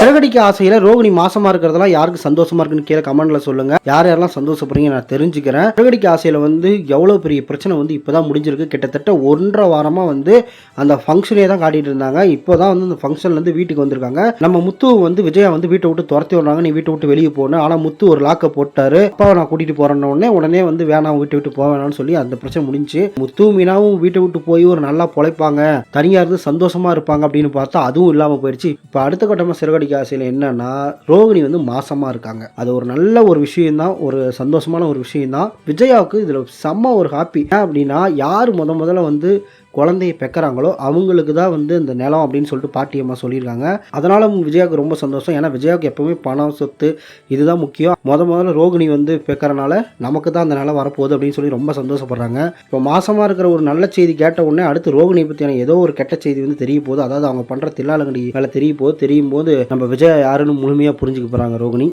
சிறகடிக்க ஆசையில ரோகிணி மாசமா இருக்கிறதெல்லாம் யாருக்கு சந்தோஷமா இருக்குன்னு கீழே கமெண்ட்ல சொல்லுங்க. யார் யாரெல்லாம் சந்தோஷப்படுறீங்க நான் தெரிஞ்சுக்கிறேன். சிறகடிக்க ஆசையில வந்து எவ்வளவு பெரிய பிரச்சனை வந்து இப்பதான் முடிஞ்சிருக்கு. கிட்டத்தட்ட ஒன்றரை வாரமா வந்து அந்த ஃபங்க்ஷனே தான் காட்டிட்டு இருந்தாங்க. இப்போதான் வந்து அந்த ஃபங்க்ஷன்ல இருந்து வீட்டுக்கு வந்திருக்காங்க. நம்ம முத்து வந்து விஜயா வந்து வீட்டை விட்டு துரத்தி விடுறாங்க. நீ வீட்டை விட்டு வெளியே போகணும் ஆனா முத்து ஒரு லாக்கை போட்டாரு. அப்பாவை நான் கூட்டிட்டு போறேன்ன உடனே உடனே வந்து வேணாம் வீட்டை விட்டு போக வேணாம்னு சொல்லி அந்த பிரச்சனை முடிஞ்சு முத்து மீனாவும் வீட்டை விட்டு போய் ஒரு நல்லா பொழைப்பாங்க. தனியா இருந்து சந்தோஷமா இருப்பாங்க அப்படின்னு பார்த்தா அதுவும் இல்லாம போயிடுச்சு. இப்போ அடுத்த கட்டமா சிறகடிக்க ஆசையில் என்னன்னா ரோகிணி வந்து மாசமாக இருக்காங்க. அது ஒரு நல்ல ஒரு விஷயம் தான் ஒரு சந்தோஷமான ஒரு விஷயம் தான் விஜயாவுக்கு இதில் செம்ம ஒரு ஹாப்பி ஏன் அப்படின்னா யார் முத முதல்ல வந்து குழந்தைய பெக்கறாங்களோ அவங்களுக்கு தான் வந்து இந்த நிலம் அப்படின்னு சொல்லிட்டு பாட்டியம்மா சொல்லியிருக்காங்க. அதனால் விஜயாவுக்கு ரொம்ப சந்தோஷம். ஏன்னா விஜயாவுக்கு எப்பவுமே பணம் சொத்து இதுதான் முக்கியம். முத முதல்ல ரோகிணி வந்து பெக்கறனால நமக்கு தான் அந்த நிலம் வரப்போகுது அப்படின்னு சொல்லி ரொம்ப சந்தோஷப்படுறாங்க. இப்போ மாசமாக இருக்கிற ஒரு நல்ல செய்தி கேட்ட உடனே அடுத்து ரோகிணி பற்றியான ஏதோ ஒரு கெட்ட செய்தி வந்து தெரிய போகுது. அதாவது அவங்க பண்ணுற தில்லாலங்கடி வேலை தெரிய போது தெரியும் போது நம்ம விஜய் யாருன்னு முழுமையாக புரிஞ்சுக்க போகிறாங்க ரோகிணி.